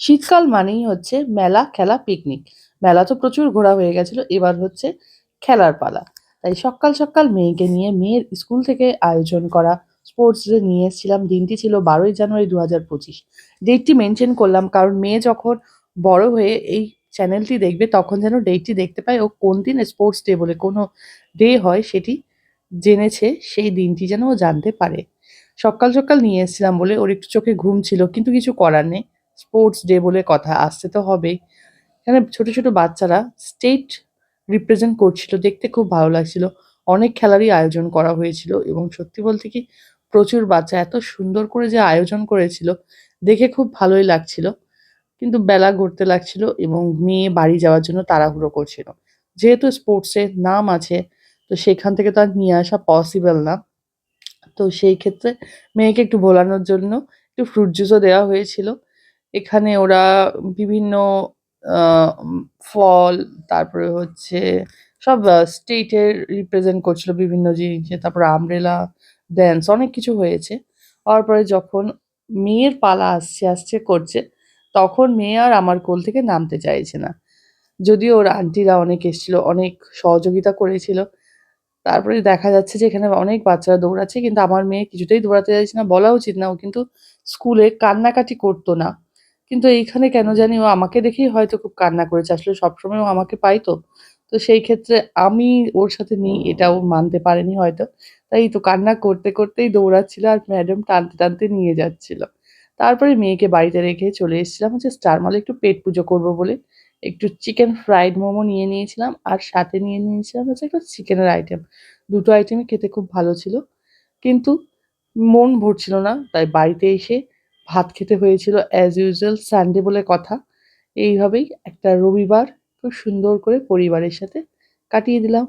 শীতকাল মানেই হচ্ছে মেলা, খেলা পিকনিক মেলা তো প্রচুর ঘোরা হয়ে গেছিল, এবার হচ্ছে খেলার পালা। তাই সকাল সকাল মেয়েকে নিয়ে, মেয়ের স্কুল থেকে আয়োজন করা স্পোর্টস ডে নিয়ে এসেছিলাম। দিনটি ছিল বারোই জানুয়ারি দু হাজার পঁচিশ ডেটটি মেনশন করলাম কারণ মেয়ে যখন বড় হয়ে এই চ্যানেলটি দেখবে, তখন যেন ডেটটি দেখতে পায়, ও কোন দিন স্পোর্টস ডে বলে কোনো ডে হয় সেটি জেনেছে, সেই দিনটি যেন ও জানতে পারে। সকাল সকাল নিয়ে এসেছিলাম বলে ওর একটু চোখে ঘুম ছিল, কিন্তু কিছু করার নেই। স্পোর্টস ডে বলে কথা, আসতে তো হবেই। এখানে ছোট ছোট বাচ্চারা স্টেট রিপ্রেজেন্ট করছিল, দেখতে খুব ভালো লাগছিল। অনেক খেলারই আয়োজন করা হয়েছিল এবং সত্যি বলতে কি প্রচুর বাচ্চা এত সুন্দর করে যে আয়োজন করেছিল, দেখে খুব ভালোই লাগছিল। কিন্তু বেলা গড়তে লাগছিল এবং মেয়ে বাড়ি যাওয়ার জন্য তাড়াহুড়ো করছিল। যেহেতু স্পোর্টসের নাম আছে, তো সেখান থেকে তো আর নিয়ে আসা পসিবল না। তো সেই ক্ষেত্রে মেয়েকে একটু ভোলানোর জন্য একটু ফ্রুট জুসও দেওয়া হয়েছিল। এখানে ওরা বিভিন্ন ফল, তারপরে হচ্ছে সব স্টেটের রিপ্রেজেন্ট করছিল বিভিন্ন জিনিসে, তারপর আমব্রেলা ড্যান্স অনেক কিছু হয়েছে। হওয়ার পরে যখন মেয়ের পালা আসছে আসছে, করছে, তখন মেয়ে আর আমার কোল থেকে নামতে চাইছে না। যদিও ওর আন্টিরা অনেক এসেছিল, অনেক সহযোগিতা করেছিল। তারপরে দেখা যাচ্ছে যে এখানে অনেক বাচ্চারা দৌড়াচ্ছে, কিন্তু আমার মেয়ে কিছুতেই দৌড়াতে চাইছে না, বলা উচিত না। ও কিন্তু স্কুলে কান্নাকাটি করতো না। কিন্তু এইখানে কেন জানি ও আমাকে দেখেই হয়তো খুব কান্না করেছে। আসলে সবসময় ও আমাকে পাই তো তো সেই ক্ষেত্রে আমি ওর সাথে নিই এটা ও মানতে পারেনি হয়তো। তাই তো কান্না করতে করতেই দৌড়াচ্ছিল আর ম্যাডাম টানতে টানতে নিয়ে যাচ্ছিল। তারপরে মেয়েকে বাড়িতে রেখে চলে এসেছিলাম হচ্ছে স্টার মলে একটু পেট পুজো করব বলে। একটু চিকেন ফ্রাইড মোমো নিয়ে নিয়েছিলাম আর সাথে নিয়ে নিয়েছিলাম হচ্ছে একটা চিকেনের আইটেম দুটো আইটেমই খেতে খুব ভালো ছিল। কিন্তু মন ভরছিল না। তাই বাড়িতে এসে ভাত খেতে হয়েছিল অ্যাজ ইউজুয়াল সানডে বলে কথা। এইভাবেই একটা রবিবার খুব সুন্দর করে পরিবারের সাথে কাটিয়ে দিলাম।